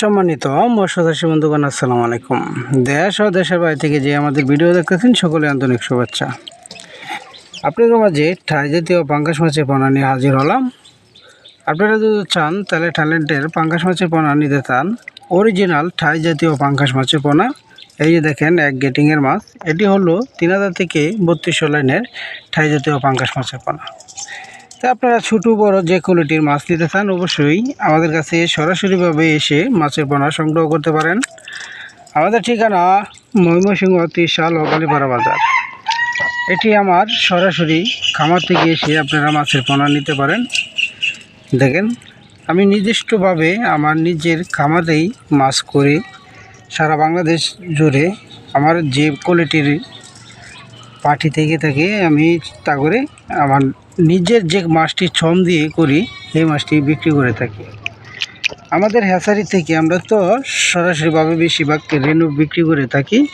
সম্মানিত মৎস্যচাষী বন্ধুগণ, আসসালামু আলাইকুম। দেশ ও দেশের বাইরে থেকে যে আমাদের ভিডিও দেখতেছেন সকলে আন্তরিক শুভেচ্ছা। আপনাদের মাঝে ঠাই জাতীয় পাঙ্কাশ মাছের পোনা নিয়ে হাজির হলাম। আপনারা যদি চান, তাহলে ট্যালেন্টের পাঙ্কাশ মাছের পোনা নিতে চান। অরিজিনাল ঠাই জাতীয় পাঙ্কাশ মাছের পোনা। এই যে দেখেন, এক গেটিংয়ের মাছ। এটি হলো তিন হাজার থেকে বত্রিশশো লাইনের ঠাই জাতীয় পাঙ্কাশ মাছের পোনা। তা আপনারা ছোটো, বড় যে কোয়ালিটির মাছ নিতে চান অবশ্যই আমাদের কাছে সরাসরিভাবে এসে মাছের পোনা সংগ্রহ করতে পারেন। আমাদের ঠিকানা ময়মনসিংহ ত্রিশাল ও কালীপাড়া বাজার। এটি আমার সরাসরি খামার থেকে এসে আপনারা মাছের পোনা নিতে পারেন। দেখেন, আমি নির্দিষ্টভাবে আমার নিজের খামারেই মাছ করে সারা বাংলাদেশ জুড়ে আমার যে কোয়ালিটির পাটি থেকে থাকে, আমি তা করে আমার নিজের যে মাছটি ছম দিয়ে করি, সেই মাছটি বিক্রি করে থাকি। আমাদের হ্যাচারি থেকে আমরা তো সরাসরিভাবে বেশিরভাগ রেনু বিক্রি করে থাকি।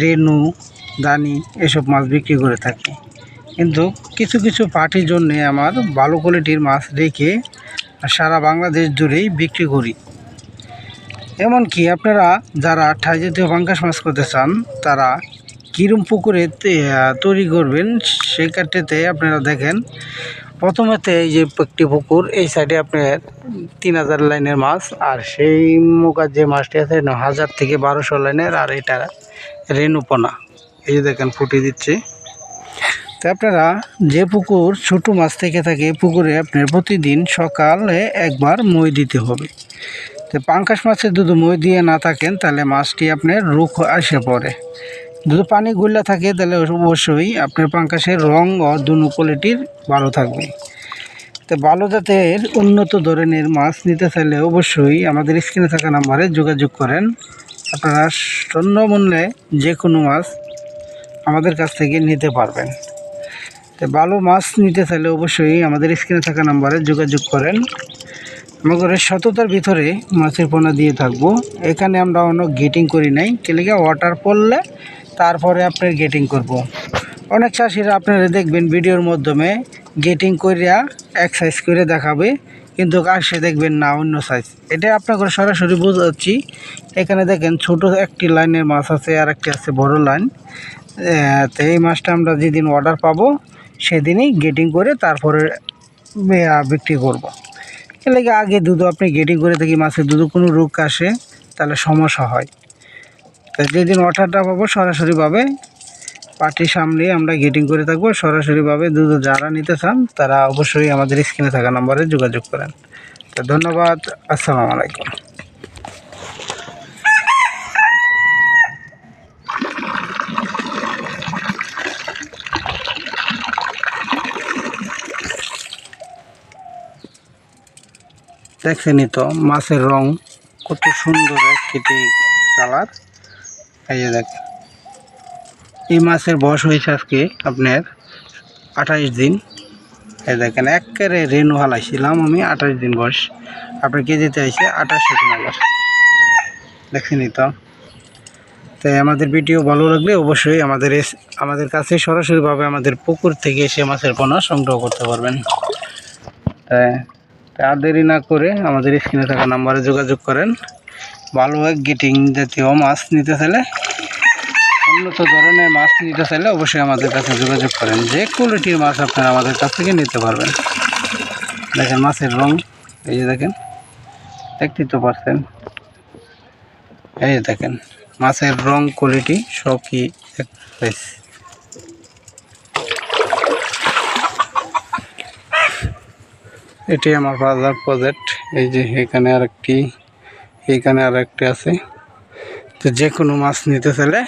রেনু দানি এসব মাছ বিক্রি করে থাকি। কিন্তু কিছু কিছু পার্টির জন্যে আমার ভালো কোয়ালিটির মাছ রেখে সারা বাংলাদেশ জুড়েই বিক্রি করি। এমনকি আপনারা যারা ঠাই জাতীয় পাঙ্কাশ মাছ করতে চান, তারা কিরম পুকুরে তৈরি করবেন সেই কাঠটিতে আপনারা দেখেন। প্রথমেতে এই যে একটি পুকুর, এই সাইডে আপনার তিন হাজার লাইনের মাছ, আর সেই মুখার যে মাছটি আছে হাজার থেকে বারোশো লাইনের, আর এটা রেণুপনা। এই যে দেখেন, ফুটিয়ে দিচ্ছে। তো আপনারা যে পুকুর ছোটো মাছ থেকে থাকে পুকুরে আপনার প্রতিদিন সকালে একবার মই দিতে হবে। তো পাঙ্কাশ মাছের যদি মই দিয়ে না থাকেন, তাহলে মাছটি আপনার রুখ আসে পড়ে যদি পানি গুলা থাকে তাহলে অবশ্যই আপনার পাঙ্কাশের রং ও দুনো কোয়ালিটির ভালো থাকবে। তো ভালো জাতের উন্নত ধরনের মাছ নিতে চাইলে অবশ্যই আমাদের স্ক্রিনে থাকা নাম্বারে যোগাযোগ করেন। আপনারা শূন্য মূল্যে যে কোনো মাছ আমাদের কাছ থেকে নিতে পারবেন। তো ভালো মাছ নিতে চাইলে অবশ্যই আমাদের স্ক্রিনে থাকা নাম্বারে যোগাযোগ করেন। আমাদের সততার ভিতরে মাছের পোনা দিয়ে থাকব। এখানে আমরা অন্য গেটিং করি নাই। কেলিগা ওয়াটার পড়লে তারপরে আপনার গেটিং করব। অনেক চাষিরা আপনারা দেখবেন ভিডিওর মাধ্যমে গেটিং করিয়া এক সাইজ করে দেখাবে, কিন্তু আসে দেখবেন না অন্য সাইজ এটা আপনাকে সরাসরি বোঝাচ্ছি এখানে দেখেন ছোট একটি লাইনের মাছ আছে আর একটি আছে বড় লাইন তো এই মাছটা আমরা যেদিন অর্ডার পাবো, সেদিনই গেটিং করে তারপরে বিক্রি করব। এর লাগে আগে দুধ আপনি গেটিং করে থাকি, মাছের দুধ কোনো রোগ আসে, তাহলে সমস্যা হয় যেদিন অর্ডারটা পাবো, সরাসরিভাবে পার্টির সামনে আমরা গেটিং করে থাকব। সরাসরিভাবে দুধ যারা নিতে চান, তারা অবশ্যই আমাদের স্ক্রিনে থাকা নম্বরে যোগাযোগ করেন। তো ধন্যবাদ, আসসালামু আলাইকুম। দেখছেনই তো, মাছের রং কত সুন্দর একটি কালার এই যে দেখেন। এই মাছের বয়স হয়েছে আজকে আপনার আঠাইশ দিন। এই দেখেন, একেবারে রেনু হালাইছিলাম আমি আঠাশ দিন বয়স। আপনার কেজিতে আইসে আঠাশশো আবার দেখছেনই তো। তাই আমাদের ভিডিও ভালো লাগলে অবশ্যই আমাদের আমাদের কাছে সরাসরিভাবে আমাদের পুকুর থেকে এসে মাছের পোনা সংগ্রহ করতে পারবেন। তাই আর দেরি না করে আমাদের স্ক্রিনে থাকা নাম্বারে যোগাযোগ করেন। ভালো এক গেটিং জাতীয় মাছ নিতে চাইলে, উন্নত ধরনের মাছ নিতে চাইলে অবশ্যই আমাদের কাছে যোগাযোগ করেন। যে কোয়ালিটির মাছ আপনারা আমাদের কাছ থেকে নিতে পারবেন। দেখেন মাছের রং, এই যে দেখেন দেখতেই তো পারছেন। এই যে দেখেন, মাছের রং কোয়ালিটি সবই এটি আমার বাজার প্রজেক্ট এই যে এখানে আরেকটি এখানে আরেকটি আছে। তো যে কোনো মাছ নিতে চাইলে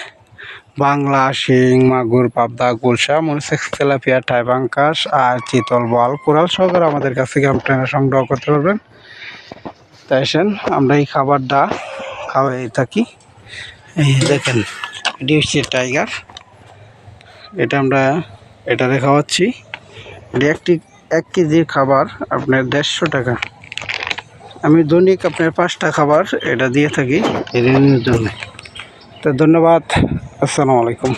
বাংলা, শিং, মাগুর, পাবদা, গুলশা, মরিচেক্স, তেলাপিয়া টাইবাঙ্কাস আর চিতল বল কোরাল সহকারে আমাদের কাছ থেকে আপনারা সংগ্রহ করতে পারবেন। তাই আসেন, আমরা এই খাবারটা খাওয়াই থাকি। এই দেখেন, এটি হচ্ছে টাইগার। এটা আমরা এটারে খাওয়াচ্ছি। এটি একটি, এক কেজির খাবার আপনার দেড়শো টাকা। আমি দৈনিক আপনার পাঁচটা খাবার এটা দিয়ে থাকি। ঋণের জন্য। তো ধন্যবাদ। আসসালামু আলাইকুম।